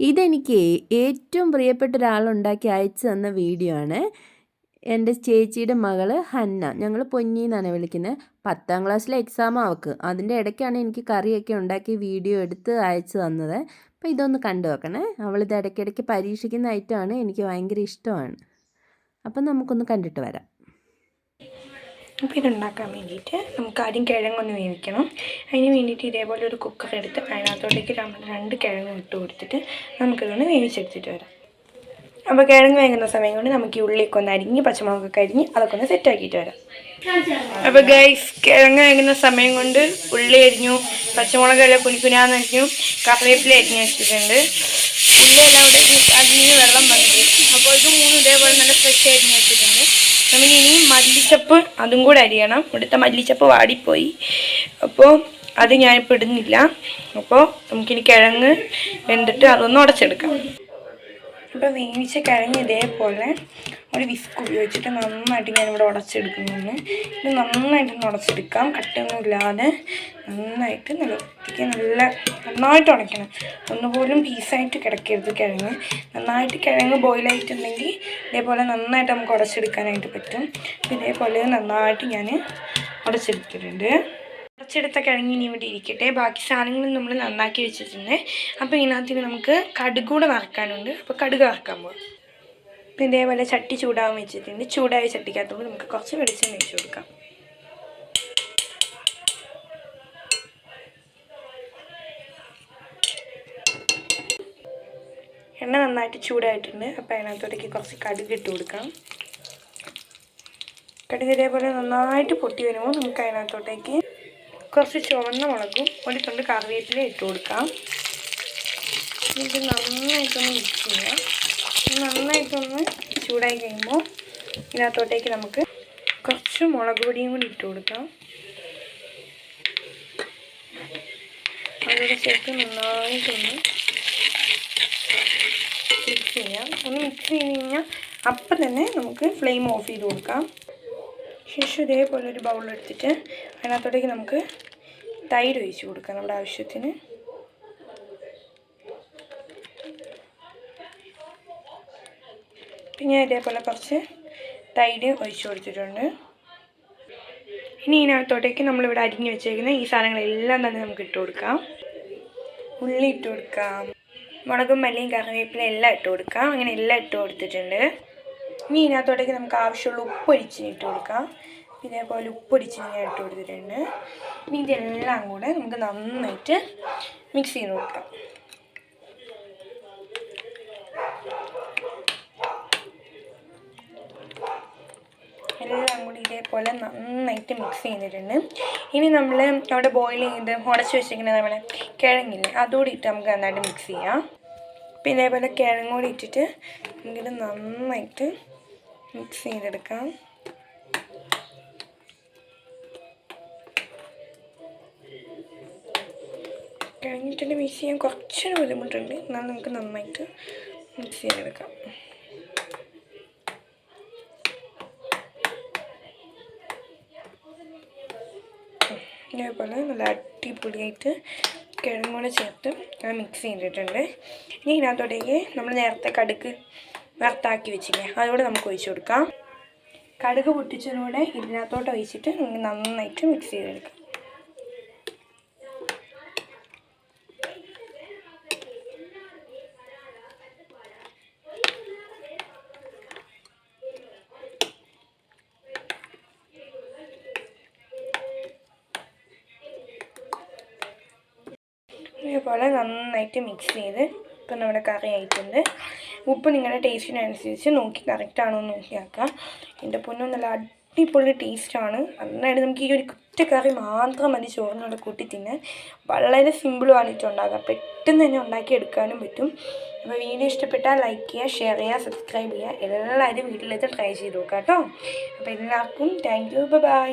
ഇതെനിക്ക് ഏറ്റവും പ്രിയപ്പെട്ട ഒരാളുണ്ടാക്കി അയച്ചു തന്ന വീഡിയോ ആണ്. എന്റെ ചേച്ചിയുടെ മകൾ ഹന്ന. ഞങ്ങൾ പൊന്നി എന്നാണ് വിളിക്കുന്നത് പത്താം ക്ലാസ്സിലെ എക്സാം അവൾക്ക് അതിന്റെ ഇടയ്ക്കാണ് എനിക്ക് കറിയൊക്കെ ഉണ്ടാക്കി വീഡിയോ എടുത്ത് അയച്ചു തന്നത്. അപ്പോൾ ഇതൊന്ന് കണ്ടു നോക്കണേ. അവളിത് ഇടയ്ക്കിടയ്ക്ക് പരീക്ഷിക്കുന്ന ഐറ്റമാണ് എനിക്ക് ഭയങ്കര ഇഷ്ടമാണ്. അപ്പം നമുക്കൊന്ന് കണ്ടിട്ട് വരാം. അപ്പോൾ ഇതുണ്ടാക്കാൻ വേണ്ടിയിട്ട് നമുക്ക് ആദ്യം കിഴങ്ങൊന്ന് വേവിക്കണം. അതിന് വേണ്ടിയിട്ട് ഇതേപോലെ ഒരു കുക്കർ എടുത്ത് അതിനകത്തോട്ടേക്ക് രണ്ട് കിഴങ്ങ് ഇട്ട് കൊടുത്തിട്ട് നമുക്കിതൊന്ന് വേവിച്ചെടുത്തിട്ട് വരാം. അപ്പോൾ കിഴങ്ങ് വേങ്ങുന്ന സമയം കൊണ്ട് നമുക്ക് ഈ ഉള്ളിയൊക്കെ ഒന്ന് അരിഞ്ഞ് പച്ചമുളകൊക്കെ അരിഞ്ഞ് അതൊക്കെ ഒന്ന് സെറ്റാക്കിയിട്ട് വരാം. അപ്പോൾ ഗൈസ് കിഴങ്ങ് വേങ്ങുന്ന സമയം കൊണ്ട് ഉള്ളി അരിഞ്ഞു പച്ചമുളകെല്ലാം കുനിക്കുനാന്ന് അരിഞ്ഞു കറിവേപ്പില അരിഞ്ഞ് വെച്ചിട്ടുണ്ട്. ഉള്ളിയെല്ലാം അവിടെ അരിഞ്ഞ് വെള്ളം വന്നിട്ട് അപ്പോൾ ഇത് മൂന്ന് ഇതേപോലെ നല്ല ഫ്രഷ് അരിഞ്ഞ് വെച്ചിട്ടുണ്ട്. നമുക്ക് ഇനി മല്ലിച്ചപ്പ് അതും കൂടെ അരിയണം. ഇവിടുത്തെ മല്ലിച്ചപ്പ് വാടിപ്പോയി. അപ്പോൾ അത് ഞാനിപ്പോൾ ഇടുന്നില്ല. അപ്പോൾ നമുക്കിനി കിഴങ്ങ് വെന്തിട്ട് അതൊന്ന് ഉടച്ചെടുക്കാം. അപ്പോൾ വേവിച്ച കിഴങ്ങ് ഇതേപോലെ ഒരു വിസ്ക് ഉപയോഗിച്ചിട്ട് നന്നായിട്ട് ഞാനിവിടെ ഉടച്ചെടുക്കുന്നുണ്ട്. ഇത് നന്നായിട്ടൊന്ന് ഉടച്ചെടുക്കാം. കട്ടൊന്നും ഇല്ലാതെ നന്നായിട്ട് നല്ല വൃത്തിക്ക് നല്ല നന്നായിട്ട് ഉണക്കണം. ഒന്നുപോലും പീസായിട്ട് കിടക്കരുത് കിഴങ്ങ്. നന്നായിട്ട് കിഴങ്ങ് ബോയിലായിട്ടുണ്ടെങ്കിൽ ഇതേപോലെ നന്നായിട്ട് നമുക്ക് ഉടച്ചെടുക്കാനായിട്ട് പറ്റും. ഇതേപോലെ നന്നായിട്ട് ഞാൻ ഉടച്ചെടുത്തിട്ടുണ്ട്. കുറച്ചെടുത്ത കിഴങ്ങ് ഇനി ഇവിടെ ഇരിക്കട്ടെ. ബാക്കി സാധനങ്ങളും നമ്മൾ നന്നാക്കി വെച്ചിട്ടുണ്ട്. അപ്പോൾ ഇതിനകത്തിന് നമുക്ക് കടുകൂടെ വറക്കാനുണ്ട്. അപ്പോൾ കടുക് വറക്കാൻ പോകും അപ്പോൾ ഇതേപോലെ ചട്ടി ചൂടാവാൻ വെച്ചിട്ടുണ്ട്. ചൂടായ ചട്ടിക്കകത്തോട് നമുക്ക് കുറച്ച് വെളിച്ചെണ്ണ വെച്ച് കൊടുക്കാം. എണ്ണ നന്നായിട്ട് ചൂടായിട്ടുണ്ട്. അപ്പോൾ അതിനകത്തോട്ടേക്ക് കുറച്ച് കടുക് ഇട്ട് കൊടുക്കാം. കടുക് ഇതേപോലെ നന്നായിട്ട് പൊട്ടി വരുമ്പോൾ നമുക്ക് അതിനകത്തോട്ടേക്ക് കുറച്ച് ചുവന്ന മുളകും ഒരു തൊണ്ട് കറിവേപ്പില ഇട്ട് കൊടുക്കാം. ഇത് നന്നായിട്ടൊന്ന് മിക്സ് ചെയ്യാം. നന്നായിട്ടൊന്ന് ചൂടായി കഴിയുമ്പോൾ ഇതിനകത്തോട്ടേക്ക് നമുക്ക് കുറച്ച് മുളക് പൊടിയും കൂടി ഇട്ട് കൊടുക്കാം. ചേർത്ത് നന്നായിട്ടൊന്ന് മിക്സ് ചെയ്യാം. ഒന്ന് മിക്സ് ചെയ്ത് കഴിഞ്ഞാൽ അപ്പം തന്നെ നമുക്ക് ഫ്ലെയിം ഓഫ് ചെയ്ത് കൊടുക്കാം. ശേഷം ഇതേപോലെ ഒരു ബൗളെടുത്തിട്ട് അതിനകത്തോട്ടേക്ക് നമുക്ക് തൈര് ഒഴിച്ച് കൊടുക്കാം നമ്മുടെ ആവശ്യത്തിന്. പിന്നെ ഇതേപോലെ കുറച്ച് തൈര് ഒഴിച്ച് കൊടുത്തിട്ടുണ്ട്. ഇനി ഇതിനകത്തോട്ടേക്ക് നമ്മളിവിടെ അരിഞ്ഞ് വെച്ചേക്കുന്ന ഈ സാധനങ്ങളെല്ലാം തന്നെ നമുക്ക് ഇട്ട് കൊടുക്കാം. ഉള്ളി ഇട്ട് കൊടുക്കാം. മുളകും മല്ലിയും കറിവേപ്പില എല്ലാം ഇട്ട് കൊടുക്കാം. അങ്ങനെ എല്ലാം ഇട്ട് കൊടുത്തിട്ടുണ്ട്. ഇനി ഇതിനകത്തോട്ടേക്ക് നമുക്ക് ആവശ്യമുള്ള ഉപ്പൊരിച്ച് ഇട്ട് കൊടുക്കാം. ഇതേപോലെ ഉപ്പൊരിച്ച് ഞാൻ ഇട്ട് കൊടുത്തിട്ടുണ്ട്. ഇനി ഇതെല്ലാം കൂടെ നമുക്ക് നന്നായിട്ട് മിക്സ് ചെയ്ത് കൊടുക്കാം എല്ലാം കൂടി ഇതേപോലെ നന്നായിട്ട് മിക്സ് ചെയ്തിട്ടുണ്ട്. ഇനി നമ്മൾ അവിടെ ബോയിൽ ചെയ്ത് ഉടച്ച് വെച്ചിരിക്കുന്നത് നമ്മളെ കിഴങ്ങില്ലേ അതുകൂടി ഇട്ട് നമുക്ക് നന്നായിട്ട് മിക്സ് ചെയ്യാം. പിന്നെ ഇതേപോലെ കിഴങ്ങൂടി ഇട്ടിട്ട് നമുക്കിത് നന്നായിട്ട് മിക്സ് ചെയ്തെടുക്കാം. കഴിഞ്ഞിട്ട് മിക്സ് ചെയ്യാൻ കുറച്ചൊരു ബുദ്ധിമുട്ടുണ്ട്. എന്നാൽ നമുക്ക് നന്നായിട്ട് മിക്സ് ചെയ്തെടുക്കാം. ഇതേപോലെ നല്ല അടിപൊളിയായിട്ട് കിഴങ്ങൂടെ ചേർത്ത് അത് മിക്സ് ചെയ്തിട്ടുണ്ട്. ഇനി ഇതിനകത്തോട്ടേക്ക് നമ്മൾ നേരത്തെ കടുക്ക് വറുത്താക്കി വെച്ചില്ലേ അതുകൂടെ നമുക്ക് ഒഴിച്ചു കൊടുക്കാം. കടുക് പൊട്ടിച്ചതിലൂടെ ഇതിനകത്തോട്ട് ഒഴിച്ചിട്ട് നമുക്ക് നന്നായിട്ട് മിക്സ് ചെയ്തെടുക്കാം. ഇതേപോലെ നന്നായിട്ട് മിക്സ് ചെയ്ത് ഇപ്പം നമ്മുടെ കറി ആയിട്ടുണ്ട് ഉപ്പ് നിങ്ങളുടെ ടേസ്റ്റിനനുസരിച്ച് നോക്കി കറക്റ്റാണോ എന്ന് നോക്കിയാക്കാം എന്റെ പൊന്നും നല്ല അടിപൊളി ടേസ്റ്റാണ് നന്നായിട്ട് നമുക്ക് ഈ ഒരു കുറ്റ കറി മാത്രം മതി ചോറിനോട് കൂട്ടി തിന്നാൻ. വളരെ സിമ്പിളുമാണ് ഉണ്ടാക്കാം പെട്ടെന്ന് തന്നെ ഉണ്ടാക്കിയെടുക്കാനും പറ്റും. അപ്പോൾ വീഡിയോ ഇഷ്ടപ്പെട്ടാൽ ലൈക്ക് ചെയ്യുക ഷെയർ ചെയ്യുക സബ്സ്ക്രൈബ് ചെയ്യുക. എല്ലാവരും വീട്ടിലെത്തി ട്രൈ ചെയ്ത് നോക്കാം കേട്ടോ. അപ്പോൾ എല്ലാവർക്കും താങ്ക് യു ബൈ